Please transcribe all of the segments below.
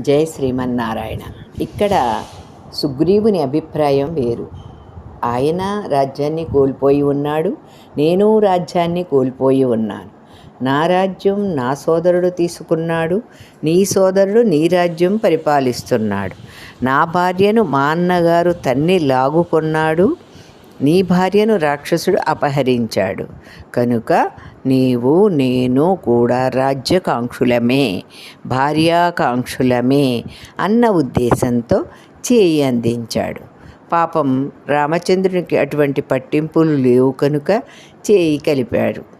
జయ శ్రీమన్నారాయణ. ఇక్కడ సుగ్రీవుని అభిప్రాయం వేరు. ఆయన రాజ్యాన్ని కోల్పోయి ఉన్నాడు నేను రాజ్యాన్ని కోల్పోయి ఉన్నాను. నా రాజ్యం నా సోదరుడు తీసుకున్నాడు నీ సోదరుడు నీ రాజ్యం పరిపాలిస్తున్నాడు. నా భార్యను మా అన్నగారు తన్ని లాగుకున్నాడు నీ భార్యను రాక్షసుడు అపహరించాడు. కనుక నీవు నేను కూడా రాజ్యకాంక్షులమే భార్యాకాంక్షులమే అన్న ఉద్దేశంతో చేయి అందించాడు. పాపం రామచంద్రునికి అటువంటి పట్టింపులు లేవు కనుక చేయి కలిపాడు.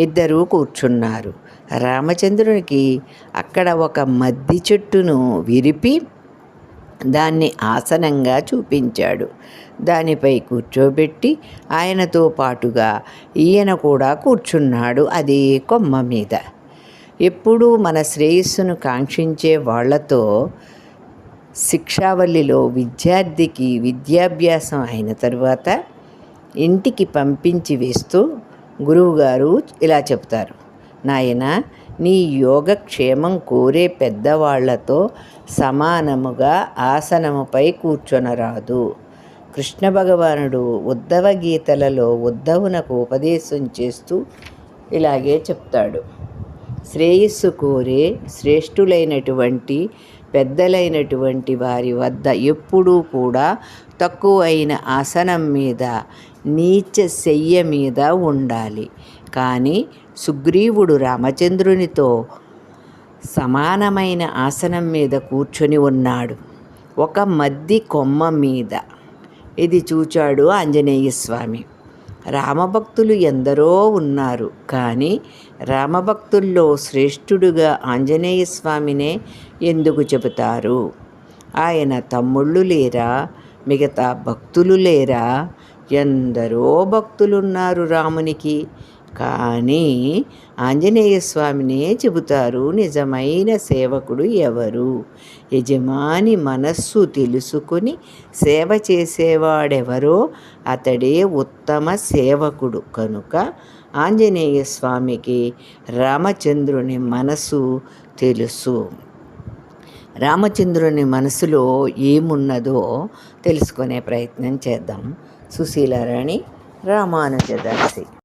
ఇద్దరూ కూర్చున్నారు. రామచంద్రునికి అక్కడ ఒక మద్ది చెట్టును విరిపి దాన్ని ఆసనంగా చూపించాడు. దానిపై కూర్చోబెట్టి ఆయనతో పాటుగా ఈయన కూడా కూర్చున్నాడు అదే కొమ్మ మీద. ఎప్పుడూ మన శ్రేయస్సును కాంక్షించే వాళ్ళతో శిక్షావల్లిలో విద్యార్థికి విద్యాభ్యాసం అయిన తరువాత ఇంటికి పంపించి వేస్తూ గురువుగారు ఇలా చెప్తారు నాయన నీ యోగక్షేమం కోరే పెద్దవాళ్ళతో సమానముగా ఆసనముపై కూర్చొనరాదు. కృష్ణ భగవానుడు ఉద్ధవ గీతలలో ఉద్ధవునకు ఉపదేశం చేస్తూ ఇలాగే చెప్తాడు. శ్రేయస్సు కోరే శ్రేష్ఠులైనటువంటి పెద్దలైనటువంటి వారి వద్ద ఎప్పుడూ కూడా తక్కువైన ఆసనం మీద నీచ శయ్య మీద ఉండాలి. కానీ సుగ్రీవుడు రామచంద్రునితో సమానమైన ఆసనం మీద కూర్చొని ఉన్నాడు. ఒక మద్ది కొమ్మ మీద. ఇది చూచాడు ఆంజనేయ స్వామి రామభక్తులు ఎందరో ఉన్నారు. కానీ రామభక్తుల్లో శ్రేష్ఠుడుగా ఆంజనేయ స్వామినే ఎందుకు చెబుతారు? ఆయన తమ్ముళ్ళు లేరా? మిగతా భక్తులు లేరా? ఎందరో భక్తులున్నారు రామునికి. కానీ ఆంజనేయ స్వామినే చెబుతారు నిజమైన సేవకుడు ఎవరు? యజమాని మనస్సు తెలుసుకుని సేవ చేసేవాడెవరో అతడే ఉత్తమ సేవకుడు. కనుక ఆంజనేయ స్వామికి రామచంద్రుని మనసు తెలుసు. రామచంద్రుని మనసులో ఏమున్నదో తెలుసుకునే ప్రయత్నం చేద్దాం. సుశీలారాణి రామానుజదాసి